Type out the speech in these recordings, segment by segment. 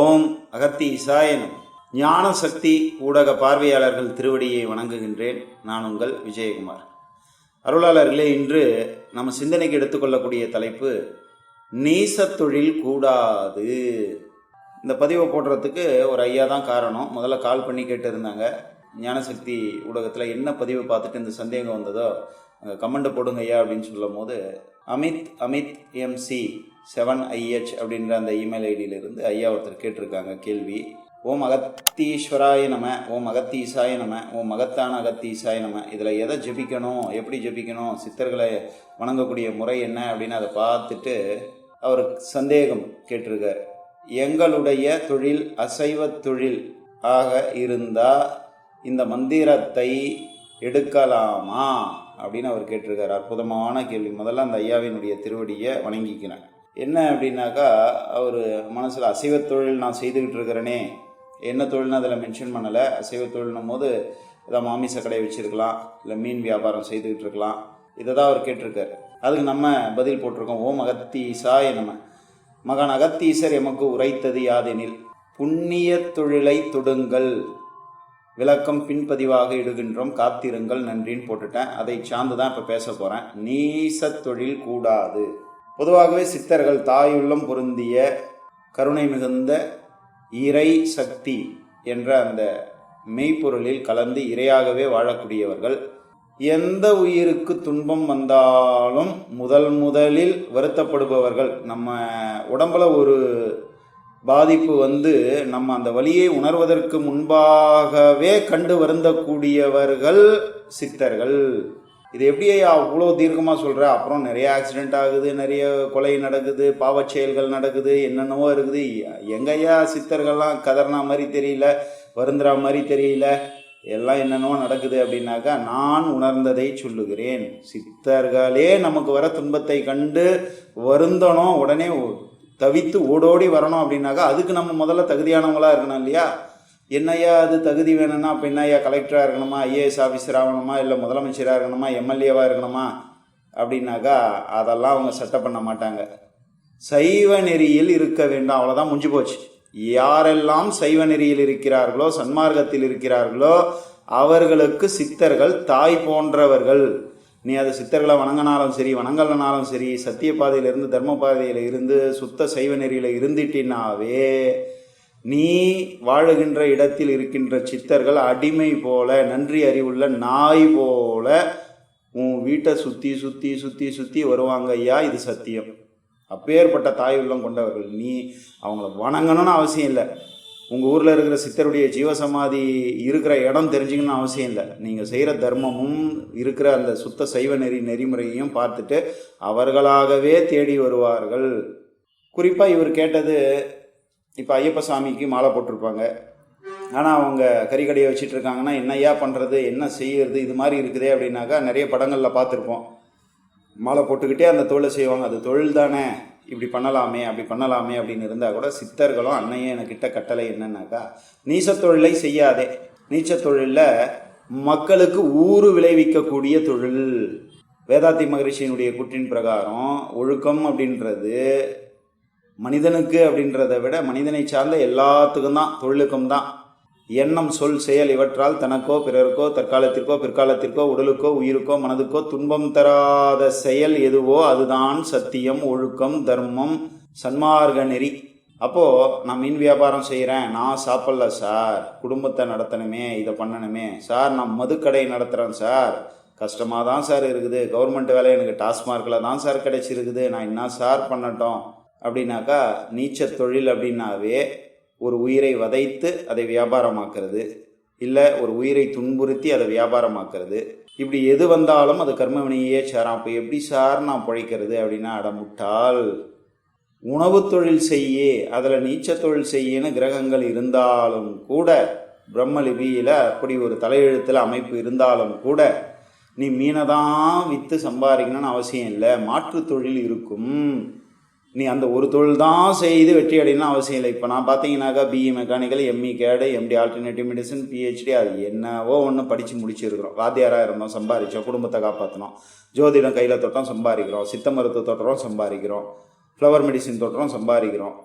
ஓம் அகத்தி இசாயனம் ஞான சக்தி ஊடக பார்வையாளர்கள் திருவடியை வணங்குகின்றேன். நான் உங்கள் விஜயகுமார். அருளாளர்களே இன்று நம்ம சிந்தனைக்கு எடுத்துக்கொள்ளக்கூடிய தலைப்பு நீசத் தொழில் கூடாது. இந்த பதிவை போடுறதுக்கு ஒரு ஐயா தான் காரணம். முதல்ல கால் பண்ணி கேட்டிருந்தாங்க. ஞானசக்தி ஊடகத்தில் என்ன பதிவு பார்த்துட்டு இந்த சந்தேகம் வந்ததோ அங்கே கமெண்டை போடுங்க ஐயா அப்படின்னு சொல்லும் போது Amit Amit MC seven IH அப்படின்ற அந்த இமெயில் ஐடியிலிருந்து ஐயா ஒருத்தர் கேட்டிருக்காங்க கேள்வி. ஓம் அகத்தீஸ்வராய நம ஓம் அகத்தீசாய நம ஓம் மகத்தான அகத்தீசாய நம இதில் எதை ஜெபிக்கணும் எப்படி ஜெபிக்கணும் சித்தர்களை வணங்கக்கூடிய முறை என்ன அப்படின்னு அதை பார்த்துட்டு அவர் சந்தேகம் கேட்டிருக்கார். எங்களுடைய தொழில் அசைவ தொழில் ஆக இருந்தால் இந்த மந்திரத்தை எடுக்கலாமா? அப்படின்னு அவர் கேட்டிருக்கார். அற்புதமான கேள்வி. முதல்ல அந்த ஐயாவினுடைய திருவடியை வணங்கிக்கிறேன் என்ன அப்படின்னாக்கா அவர் மனசில் அசைவ தொழில் நான் செய்துக்கிட்டு இருக்கிறேனே என்ன தொழில்னு அதில் மென்ஷன் பண்ணலை. அசைவ தொழில்னும் போது ஏதாவது மாமிச கடை வச்சுருக்கலாம் இல்லை மீன் வியாபாரம் செய்துக்கிட்டு இருக்கலாம். இதை தான் அவர் கேட்டிருக்காரு. அதுக்கு நம்ம பதில் போட்டிருக்கோம். ஓம் அகத்தீசாய நம்ம மகான் அகத்தீசர் எமக்கு உரைத்தது யாதெனில் புண்ணிய தொழிலை தொடுங்கள். விளக்கம் பின்பதிவாக இடுகின்றோம். காத்திருங்கள் நன்றின்னு போட்டுட்டேன். அதை சார்ந்து தான் இப்போ பேச போகிறேன் நீச தொழில் கூடாது. பொதுவாகவே சித்தர்கள் தாயுள்ளம் பொருந்திய கருணை மிகுந்த இறை சக்தி என்ற அந்த மெய்ப்பொருளில் கலந்து இரையாகவே வாழக்கூடியவர்கள். எந்த உயிருக்கு துன்பம் வந்தாலும் முதல் முதலில் வருத்தப்படுபவர்கள். நம்ம உடம்புல ஒரு பாதிப்பு வந்து நம்ம அந்த வழியை உணர்வதற்கு முன்பாகவே கண்டு வருந்தக்கூடியவர்கள் சித்தர்கள். இது எப்படியா அவ்வளோ தீர்க்கமாக சொல்கிற அப்புறம் நிறைய ஆக்சிடென்ட் ஆகுது நிறைய கொலை நடக்குது பாவச் செயல்கள் நடக்குது என்னென்னவோ இருக்குது. எங்கய்யா சித்தர்கள்லாம் கதறினா மாதிரி தெரியல வருந்துறா மாதிரி தெரியல. எல்லாம் என்னென்னவோ நடக்குது அப்படின்னாக்கா நான் உணர்ந்ததை சொல்லுகிறேன். சித்தர்களே நமக்கு வர துன்பத்தை கண்டு வருந்தணும். உடனே தவித்து ஓடோடி வரணும் அப்படின்னாக்கா அதுக்கு நம்ம முதல்ல தகுதியானவங்களா இருக்கணும் இல்லையா? என்னையா அது தகுதி வேணும்னா அப்போ என்னையா கலெக்டராக இருக்கணுமா? ஐஏஎஸ் ஆஃபீஸராக ஆகணுமா? இல்லை முதலமைச்சராக இருக்கணுமா? எம்எல்ஏவாக இருக்கணுமா? அப்படின்னாக்கா அதெல்லாம் அவங்க சட்டை பண்ண மாட்டாங்க. சைவ நெறியில் இருக்க வேண்டும். அவ்வளோதான் முடிஞ்சு போச்சு. யாரெல்லாம் சைவ நெறியில் இருக்கிறார்களோ சன்மார்க்கத்தில் இருக்கிறார்களோ அவர்களுக்கு சித்தர்கள் தாய் போன்றவர்கள் நீ அதை சித்தர்களை வணங்கினாலும் சரி வணங்கலனாலும் சரி சத்திய பாதையிலிருந்து தர்ம பாதையில் இருந்து சுத்த சைவ நெறியில் இருந்துட்டினாவே நீ வாழுகின்ற இடத்தில் இருக்கின்ற சித்தர்கள் அடிமை போல நன்றி அறிவுள்ள நாய் போல உன் வீட்டை சுற்றி சுற்றி சுற்றி சுற்றி வருவாங்க ஐயா இது சத்தியம். அப்பேற்பட்ட தாய் உள்ளம் கொண்டவர்கள். நீ அவங்கள வணங்கணும்னு அவசியம் இல்லை. உங்கள் ஊரில் இருக்கிற சித்தருடைய ஜீவசமாதி இருக்கிற இடம் தெரிஞ்சுக்கணும்னு அவசியம் இல்லை. நீங்கள் செய்கிற தர்மமும் இருக்கிற அந்த சுத்த சைவ நெறி நெறிமுறையையும் பார்த்துட்டு அவர்களாகவே தேடி வருவார்கள். குறிப்பாக இவர் கேட்டது இப்போ ஐயப்ப சாமிக்கு மாலை போட்டிருப்பாங்க. ஆனால் அவங்க கறிக்கடையை வச்சுட்டு இருக்காங்கன்னா என்னையா பண்ணுறது என்ன செய்யறது இது மாதிரி இருக்குதே அப்படின்னாக்கா நிறைய படங்களில் பார்த்துருப்போம். மாலை போட்டுக்கிட்டே அந்த தொழிலை செய்வாங்க. அது தொழில் தானே. இப்படி பண்ணலாமே அப்படி பண்ணலாமே அப்படின்னு இருந்தால் கூட சித்தர்களும் அன்னையே எனக்கிட்ட கட்டளை என்னன்னாக்கா நீச தொழிலை செய்யாதே. நீச்ச தொழிலில் மக்களுக்கு ஊறு விளைவிக்கக்கூடிய தொழில். வேதாத்தி மகரிஷியினுடைய குற்றின் பிரகாரம் ஒழுக்கம் அப்படின்றது மனிதனுக்கு அப்படின்றத விட மனிதனை சார்ந்த எல்லாத்துக்கும் தான் தொழிலுக்கும் தான். எண்ணம் சொல் செயல் இவற்றால் தனக்கோ பிறருக்கோ தற்காலத்திற்கோ பிற்காலத்திற்கோ உடலுக்கோ உயிருக்கோ மனதுக்கோ துன்பம் தராத செயல் எதுவோ அதுதான் சத்தியம் ஒழுக்கம் தர்மம் சன்மார்க நெறி. அப்போது நான் மீன் வியாபாரம் செய்கிறேன் நான் சாப்பிடல சார். குடும்பத்தை நடத்தணுமே இதை பண்ணணுமே. சார் நான் மதுக்கடை நடத்துகிறேன் சார். கஷ்டமாக தான் சார் இருக்குது. கவர்மெண்ட் வேலை எனக்கு டாஸ்மார்க்கில் தான் சார் கிடைச்சிருக்குது. நான் என்ன சார் பண்ணட்டும்? அப்படின்னாக்கா நீச்ச தொழில் அப்படின்னாவே ஒரு உயிரை வதைத்து அதை வியாபாரமாக்குறது இல்லை ஒரு உயிரை துன்புறுத்தி அதை வியாபாரமாக்குறது. இப்படி எது வந்தாலும் அது கர்மவினையே சேராம். அப்போ எப்படி சார் நான் பிழைக்கிறது அப்படின்னா அடமுட்டால் உணவு தொழில் செய்யே அதில் நீச்ச தொழில் செய்யன்னு கிரகங்கள் இருந்தாலும் கூட பிரம்மலிபியில் அப்படி ஒரு தலையெழுத்தில் அமைப்பு இருந்தாலும் கூட நீ மீனை தான் விற்று சம்பாதிக்கணும்னு அவசியம் இல்லை. மாற்று தொழில் இருக்கும். நீ அந்த ஒரு தொழில் தான் செய்து வெற்றி அடையணும் அவசியம் இல்லை. இப்போ நான் பார்த்தீங்கன்னாக்கா BE mechanical ME CAD MD alternative medicine PhD அது என்னவோ ஒன்று படித்து முடிச்சிருக்கிறோம். வாத்தியாராக இருந்தோம் சம்பாதிச்சோம் குடும்பத்தை காப்பாற்றினோம் ஜோதிடம் கையில் தொட்டோம் சம்பாதிக்கிறோம். சித்த மருத்துவ தொட்டுறோம் சம்பாதிக்கிறோம். ஃப்ளவர் மெடிசின் தொட்டுறோம் சம்பாதிக்கிறோம்.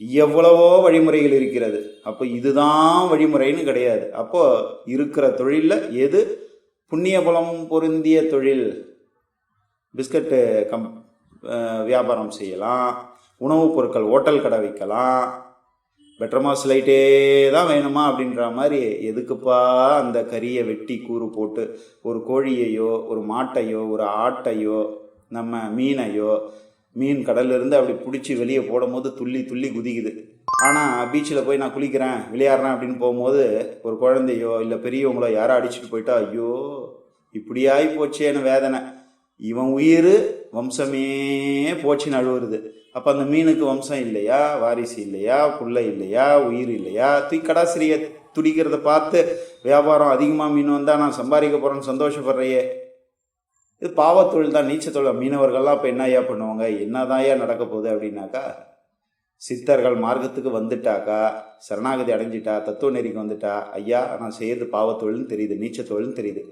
எவ்வளவோ வழிமுறைகள் இருக்கிறது. அப்போ இதுதான் வழிமுறைன்னு கிடையாது. அப்போது இருக்கிற தொழிலில் எது? புண்ணிய பலம் பொருந்திய தொழில். பிஸ்கட்டு கம் வியாபாரம் செய்யலாம். உணவுப் பொருட்கள் ஹோட்டல் கடை வைக்கலாம். பெட்ரமாஸ் லைட்டே தான் வேணுமா அப்படின்ற மாதிரி எதுக்குப்பா அந்த கறியை வெட்டி கூறு போட்டு ஒரு கோழியையோ ஒரு மாட்டையோ ஒரு ஆட்டையோ நம்ம மீனையோ மீன் கடல்லிருந்து அப்படி பிடிச்சி வெளியே போடும்போது துள்ளி துள்ளி குதிக்குது. ஆனால் பீச்சில் போய் நான் குளிக்கிறேன் விளையாடுறேன் அப்படின்னு போகும்போது ஒரு குழந்தையோ இல்லை பெரியவங்களோ யாரோ அடிச்சுட்டு போயிட்டா ஐயோ இப்படியாகி போச்சேன்னு வேதனை. இவன் உயிர் வம்சமே போச்சுன்னு அழுவுறது. அப்போ அந்த மீனுக்கு வம்சம் இல்லையா வாரிசு இல்லையா புள்ள இல்லையா உயிர் இல்லையா? தூக்கி கடாசிரிய துடிக்கிறத பார்த்து வியாபாரம் அதிகமாக மீன் வந்தால் நான் சம்பாதிக்க போகிறேன்னு சந்தோஷப்படுறையே. இது பாவத்தொழில் தான் நீச்சல் தொழில் மீனவர்கள்லாம் இப்போ என்ன ஐயா பண்ணுவாங்க? என்னதான் ஐயா நடக்க போகுது அப்படின்னாக்கா சித்தர்கள் மார்க்கத்துக்கு வந்துட்டாக்கா சரணாகதி அடைஞ்சிட்டா தத்துவ நெறிக்கு வந்துட்டா ஐயா நான் செய்யறது பாவத்தொழில்னு தெரியுது நீச்சல் தொழில்னு தெரியுது.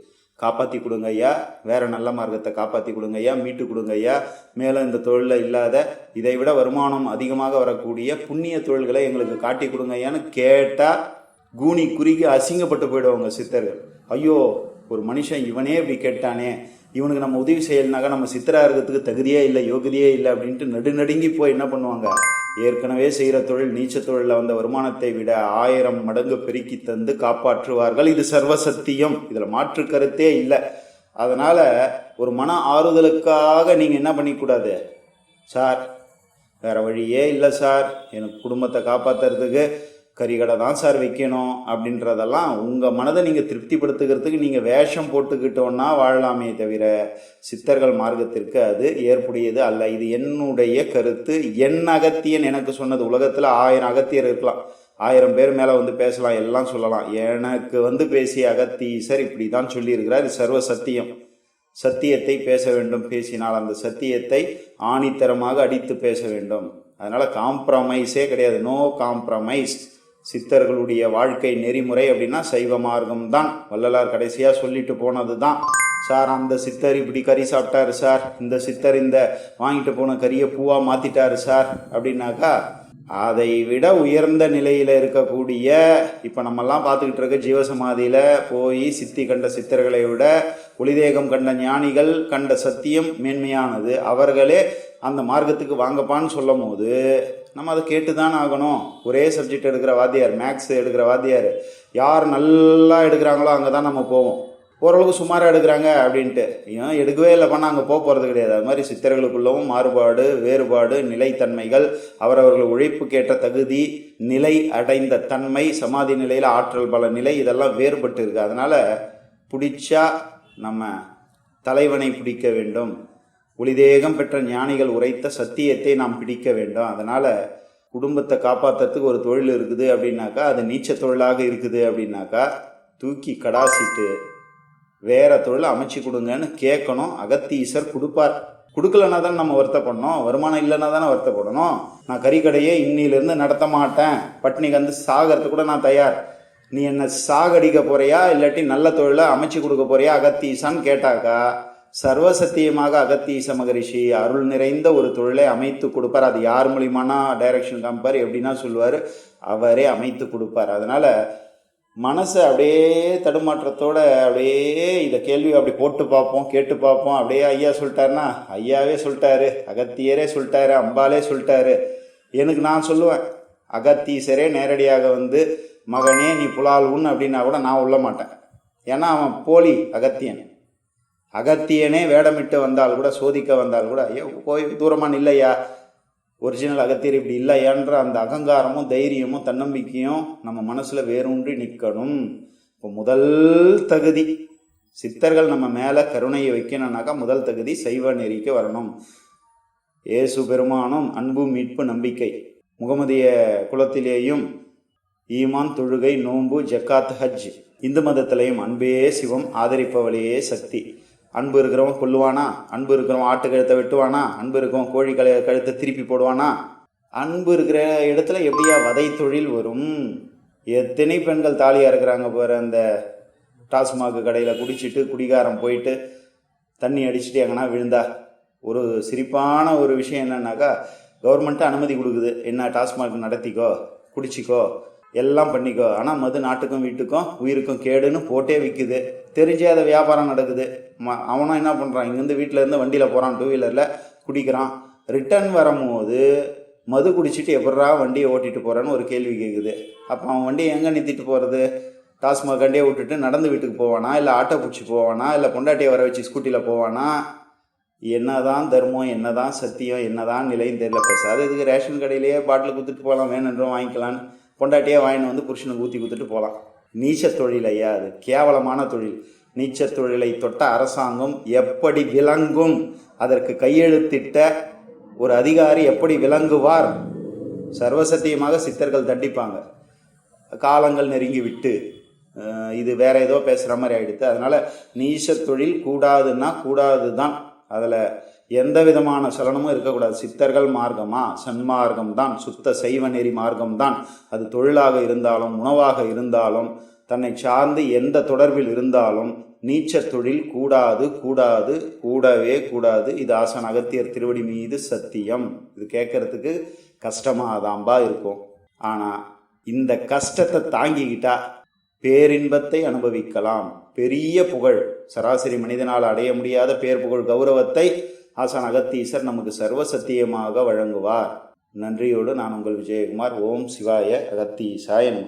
காப்பாற்றி கொடுங்க ஐயா வேறு நல்ல மார்க்கத்தை காப்பாற்றி கொடுங்க ஐயா மீட்டு கொடுங்க ஐயா மேலும் இந்த தொழிலில் இல்லாத இதை விட வருமானம் அதிகமாக வரக்கூடிய புண்ணிய தொழில்களை எங்களுக்கு காட்டி கொடுங்க ஐயான்னு கேட்டால் கூனி குறுகி அசிங்கப்பட்டு போயிடுவாங்க சித்தர்கள். ஐயோ ஒரு மனுஷன் இவனே இப்படி கேட்டானே. இவனுக்கு நம்ம உதவி செய்யலைனாக்கா நம்ம சித்திராகிறதுக்கு இருக்கிறதுக்கு தகுதியே இல்லை யோகியதையே இல்லை அப்படின்ட்டு நடுநடுங்கி போய் என்ன பண்ணுவாங்க? ஏற்கனவே செய்கிற தொழில் நீச்ச தொழிலில் வந்த வருமானத்தை விட ஆயிரம் மடங்கு பெருக்கி தந்து காப்பாற்றுவார்கள். இது சர்வசத்தியம். இதில் மாற்று கருத்தே இல்லை. அதனால் ஒரு மன ஆறுதலுக்காக நீங்கள் என்ன பண்ணிக்கூடாது? சார் வேறு வழியே இல்லை சார். எனக்கு குடும்பத்தை காப்பாற்றுறதுக்கு கறிகடை தான் சார் வைக்கணும் அப்படின்றதெல்லாம் உங்கள் மனதை நீங்கள் திருப்திப்படுத்துகிறதுக்கு நீங்கள் வேஷம் போட்டுக்கிட்டோன்னா வாழலாமே தவிர சித்தர்கள் மார்க்கத்திற்கு அது ஏற்புடையது அல்ல. இது என்னுடைய கருத்து. என் அகத்தியன் எனக்கு சொன்னது உலகத்தில் ஆயிரம் அகத்தியர் இருக்கலாம். ஆயிரம் பேர் மேலே வந்து பேசலாம் எல்லாம் சொல்லலாம். எனக்கு வந்து பேசிய அகத்தீசர் இப்படி தான் சொல்லியிருக்கிறார். இது சர்வ சத்தியம். சத்தியத்தை பேச வேண்டும் பேசினால் அந்த சத்தியத்தை ஆணித்தரமாக அடித்து பேச வேண்டும். அதனால் காம்ப்ரமைஸே கிடையாது. நோ காம்ப்ரமைஸ் சித்தர்களுடைய வாழ்க்கை நெறிமுறை அப்படின்னா சைவ மார்க்கம் தான். வள்ளலார் கடைசியாக சொல்லிட்டு போனது தான் சார் அந்த சித்தர் இப்படி கறி சாப்பிட்டாரு சார். இந்த சித்தர் இந்த வாங்கிட்டு போன கறியை பூவாக மாற்றிட்டாரு சார். அப்படின்னாக்கா அதை விட உயர்ந்த நிலையில் இருக்கக்கூடிய இப்போ நம்மெல்லாம் பார்த்துக்கிட்டு இருக்க ஜீவசமாதியில் போய் சித்தி கண்ட சித்தர்களை விட ஒளிதேகம் கண்ட ஞானிகள் கண்ட சத்தியம் மேன்மையானது. அவர்களே அந்த மார்க்கத்துக்கு வாங்கப்பான்னு சொல்லும் போது நம்ம அதை கேட்டு தான் ஆகணும். ஒரே சப்ஜெக்ட் எடுக்கிற வாத்தியார் மேக்ஸ் எடுக்கிற வாத்தியார். யார் நல்லா எடுக்கிறாங்களோ அங்கே தான் நம்ம போவோம். ஓரளவுக்கு சுமாராக எடுக்கிறாங்க அப்படின்ட்டு. ஏன்? எடுக்கவே இல்லை பண்ணால் அங்கே போக போகிறது கிடையாது. அது மாதிரி சித்தர்களுக்குள்ளவும் மாறுபாடு வேறுபாடு நிலைத்தன்மைகள் அவரவர்கள் உழைப்புக்கேற்ற தகுதி நிலை அடைந்த தன்மை சமாதி நிலையில் ஆற்றல் பல நிலை இதெல்லாம் வேறுபட்டு இருக்கு. அதனால் பிடிச்சா நம்ம தலைவனை பிடிக்க வேண்டும். ஒளிதேகம் பெற்ற ஞானிகள் உரைத்த சத்தியத்தை நாம் பிடிக்க வேண்டும். அதனால் குடும்பத்தை காப்பாற்றுறதுக்கு ஒரு தொழில் இருக்குது அப்படின்னாக்கா அது நீச்ச தொழிலாக இருக்குது அப்படின்னாக்கா தூக்கி கடாசிட்டு வேற தொழில் அமைச்சு கொடுங்கன்னு கேட்கணும். அகத்தீசர் கொடுப்பார். கொடுக்கலனா தானே நம்ம வருத்தப்படணும். வருமானம் இல்லைன்னா தானே வருத்தப்படணும். நான் கறிக்கடையே இன்னிலிருந்து நடத்த மாட்டேன். பட்னி வந்து சாகிறதுக்கு கூட நான் தயார். நீ என்னை சாகடிக்க போறியா? இல்லாட்டி நல்ல தொழிலை அமைச்சு கொடுக்க போறியா? அகத்தீசான்னு கேட்டாக்கா சர்வசத்தியமாக அகத்தீச மகரிஷி அருள் நிறைந்த ஒரு தொழிலை அமைத்து கொடுப்பார். அது யார் மூலியமானா டைரக்ஷன் காமிப்பார். எப்படின்னா சொல்லுவார் அவரே அமைத்து கொடுப்பார். அதனால் மனசை அப்படியே தடுமாற்றத்தோட அப்படியே இந்த கேள்வி அப்படி போட்டு பார்ப்போம் கேட்டு பார்ப்போம். அப்படியே ஐயா சொல்லிட்டாருன்னா ஐயாவே சொல்லிட்டாரு அகத்தியரே சொல்லிட்டாரு அம்பாலே சொல்லிட்டாரு. எனக்கு நான் சொல்லுவேன் அகத்தீசரே நேரடியாக வந்து மகனே நீ புலால் உண் அப்படின்னா கூட நான் உள்ள மாட்டேன். ஏன்னா அவன் போலி அகத்தியன். அகத்தியனே வேடமிட்டு வந்தால் கூட சோதிக்க வந்தால் கூட ஐயோ போய் தூரமாக இல்லையா? ஒரிஜினல் அகத்தியர் இப்படி இல்லையான்ற அந்த அகங்காரமும் தைரியமும் தன்னம்பிக்கையும் நம்ம மனசில் வேரூன்றி நிற்கணும். இப்போ முதல் தகுதி சித்தர்கள் நம்ம மேலே கருணையை வைக்கணும்னாக்கா முதல் தகுதி சைவ நெறிக்கு வரணும். இயேசு பெருமானும் அன்பு மீட்பு நம்பிக்கை. முகமதிய குலத்திலேயும் ஈமான் தொழுகை நோன்பு ஜக்காத் ஹஜ். இந்து மதத்திலையும் அன்பே சிவம் ஆதரிப்பவளையே சக்தி. அன்பு இருக்கிறவன் கொல்லுவானா? அன்பு இருக்கிறவன் ஆட்டு கழுத்தை வெட்டுவானா? அன்பு இருக்கிறவன் கோழி கழு கழுத்தை திருப்பி போடுவானா? அன்பு இருக்கிற இடத்துல எப்படியா வதை தொழில் வரும்? எத்தனை பெண்கள் தாலியாக இருக்கிறாங்க போகிற அந்த டாஸ்மாக் கடையில் குடிச்சிட்டு குடிகாரம் போயிட்டு தண்ணி அடிச்சுட்டு எங்கன்னா விழுந்தா. ஒரு சிரிப்பான ஒரு விஷயம் என்னன்னாக்கா கவர்மெண்ட்டு அனுமதி கொடுக்குது. என்ன டாஸ்மாக் நடத்திக்கோ குடிச்சிக்கோ எல்லாம் பண்ணிக்கோ. ஆனால் மது நாட்டுக்கும் வீட்டுக்கும் உயிருக்கும் கேடுன்னு போட்டே விற்குது தெரிஞ்சே அதை வியாபாரம் நடக்குது. ம- அவனும் என்ன பண்ணுறான் இங்கேருந்து வீட்டில் இருந்து வண்டியில் போகிறான் டூ வீலரில் குடிக்கிறான். ரிட்டர்ன் வரும்போது மது குடிச்சிட்டு எப்படா வண்டியை ஓட்டிட்டு போகிறான்னு ஒரு கேள்வி கேட்குது அப்போ அவன் வண்டியை எங்கே நிறுத்திட்டு போகிறது டாஸ்மாக் கண்டியை விட்டுட்டு நடந்து வீட்டுக்கு போவானா? இல்லை ஆட்டோ பிடிச்சி போவானா? இல்லை பொண்டாட்டியை வர வச்சு ஸ்கூட்டியில் போவானா? என்னதான் தர்மம் என்னதான் சத்தியம் என்னதான் நிலையும் தெரியல பேசாது. இதுக்கு ரேஷன் கடையிலேயே பாட்டில் கொடுத்துட்டு போகலாம் வேணுன்றோம் வாங்கிக்கலான்னு பொண்டாட்டியே வாங்கின்னு வந்து புருஷனுக்கு ஊற்றி கொடுத்துட்டு போகலாம் நீச்ச தொழில் ஐயா அது கேவலமான தொழில். நீச்ச தொழிலை தொட்ட அரசாங்கம் எப்படி விளங்கும்? அதற்கு கையெழுத்திட்ட ஒரு அதிகாரி எப்படி விளங்குவார்? சர்வசத்தியமாக சித்தர்கள் தண்டிப்பாங்க. காலங்கள் நெருங்கி விட்டு இது வேற ஏதோ பேசுகிற மாதிரி ஆயிடுது அதனால நீச தொழில் கூடாதுன்னா கூடாது தான் அதில் எந்த விதமான சலனமும் இருக்கக்கூடாது. சித்தர்கள் மார்க்கமா? சன்மார்க்கம் தான் சுத்த சைவ நெறி மார்க்கம் தான் அது தொழிலாக இருந்தாலும் உணவாக இருந்தாலும் தன்னை சார்ந்து எந்த தொடர்பில் இருந்தாலும் நீச்ச தொழில் கூடாது கூடாது கூடவே கூடாது. இது ஆசன் அகத்தியர் திருவடி மீது சத்தியம். இது கேட்கறதுக்கு கஷ்டமாதாம்பா இருக்கும். ஆனால் இந்த கஷ்டத்தை தாங்கிக்கிட்டா பேரின்பத்தை அனுபவிக்கலாம். பெரிய புகழ். சராசரி மனிதனால் அடைய முடியாத பேர் புகழ் கௌரவத்தை ஆசான் அகத்தீசர் நமக்கு சர்வ சத்தியமாக வழங்குவார். நன்றியோடு நான் உங்கள் விஜயகுமார். ஓம் சிவாய அகத்தீசாய நம.